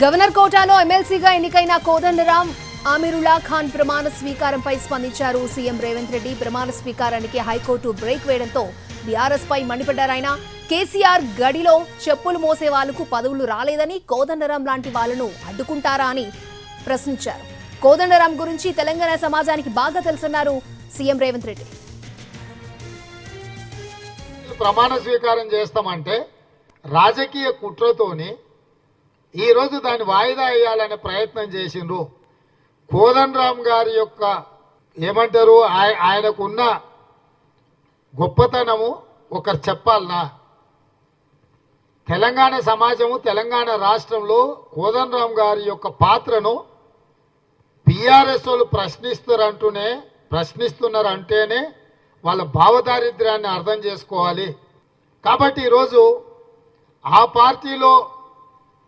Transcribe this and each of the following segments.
Governor కోటాలో ఎమ్మెల్సీగా ఎన్నికైన కోదండరాం ఆమిరులా ఖాన్ ప్రమాణ స్వీకారంపై స్పందించారు. సీఎం రేవంత్ రెడ్డి ప్రమాణ స్వీకారానికి హైకోర్టు బ్రేక్ వేయడంతో బీఆర్ఎస్ పై మండిపడ్డారాయన కేసీఆర్ గడిలో చెప్పులు మోసే వాళ్ళకు పదవులు రాలేదని కోదండరాం లాంటి వాళ్ళను అడ్డుకుంటారా అని ప్రశ్నించారు. కోదండరాం గురించి తెలంగాణ సమాజానికి బాగా తెలుసన్నారు సీఎం రేవంత్ రెడ్డి. ప్రమాణ స్వీకారం చేస్తామంటే రాజకీయ కుట్రతోని ఈరోజు దాన్ని వాయిదా వేయాలనే ప్రయత్నం చేసిండ్రు. కోదన్ రామ్ గారి యొక్క ఏమంటారు? ఆయ- ఆయనకున్న గొప్పతనము ఒకరు చెప్పాలనా? తెలంగాణ సమాజము తెలంగాణ రాష్ట్రంలో కోదండరామ్ రామ్ గారి యొక్క పాత్రను బీఆర్ఎస్ వాళ్ళు ప్రశ్నిస్తారంటూనే ప్రశ్నిస్తున్నారు అంటేనే వాళ్ళ భావదారిద్ర్యాన్ని అర్థం చేసుకోవాలి. కాబట్టి ఈరోజు ఆ పార్టీలో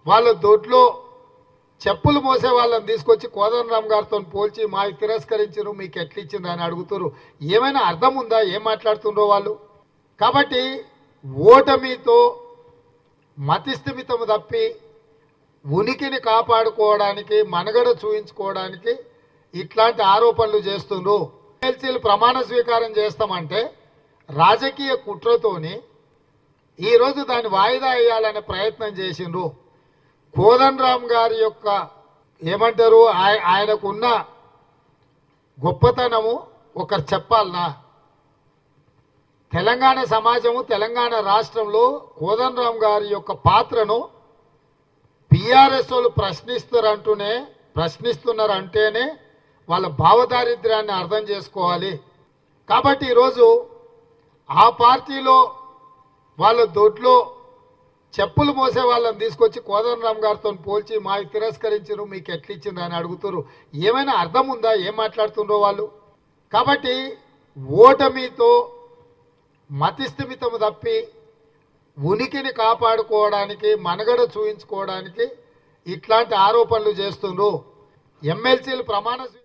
వాళ్ళ దొడ్లో చెప్పులు మోసే వాళ్ళని తీసుకొచ్చి కోదండరామ్ గారితో పోల్చి మా తిరస్కరించరు మీకు ఎట్లా అని అడుగుతారు ఏమైనా అర్థం ఉందా? ఏం మాట్లాడుతుండ్రో వాళ్ళు? కాబట్టి ఓటమితో మతిస్థిమితము తప్పి ఉనికిని కాపాడుకోవడానికి మనుగడ చూయించుకోవడానికి ఇట్లాంటి ఆరోపణలు చేస్తుండ్రు. ఎమ్మెల్సీలు ప్రమాణ స్వీకారం చేస్తామంటే రాజకీయ కుట్రతోని ఈరోజు దాన్ని వాయిదా వేయాలనే ప్రయత్నం చేసిండ్రు. కోదన్ రామ్ గారి యొక్క ఏమంటారు? ఆయ- ఆయనకున్న గొప్పతనము ఒకరు చెప్పాలనా? తెలంగాణ సమాజము తెలంగాణ రాష్ట్రంలో కోదన్ రామ్ గారి యొక్క పాత్రను పిఆర్ఎస్ వాళ్ళు ప్రశ్నిస్తారంటూనే ప్రశ్నిస్తున్నారు అంటేనే వాళ్ళ భావదారిద్ర్యాన్ని అర్థం చేసుకోవాలి. కాబట్టి ఈరోజు ఆ పార్టీలో వాళ్ళ దొడ్లో చెప్పులు మోసే వాళ్ళని తీసుకొచ్చి కోదండరామ్ గారితో పోల్చి మా తిరస్కరించరు మీకు ఎట్లా అని అడుగుతారు ఏమైనా అర్థం ఉందా? ఏం మాట్లాడుతుండ్రో వాళ్ళు? కాబట్టి ఓటమితో మతిస్థిమితము తప్పి ఉనికిని కాపాడుకోవడానికి మనుగడ చూయించుకోవడానికి ఇట్లాంటి ఆరోపణలు చేస్తుండ్రు. ఎమ్మెల్సీలు ప్రమాణ స్వీ-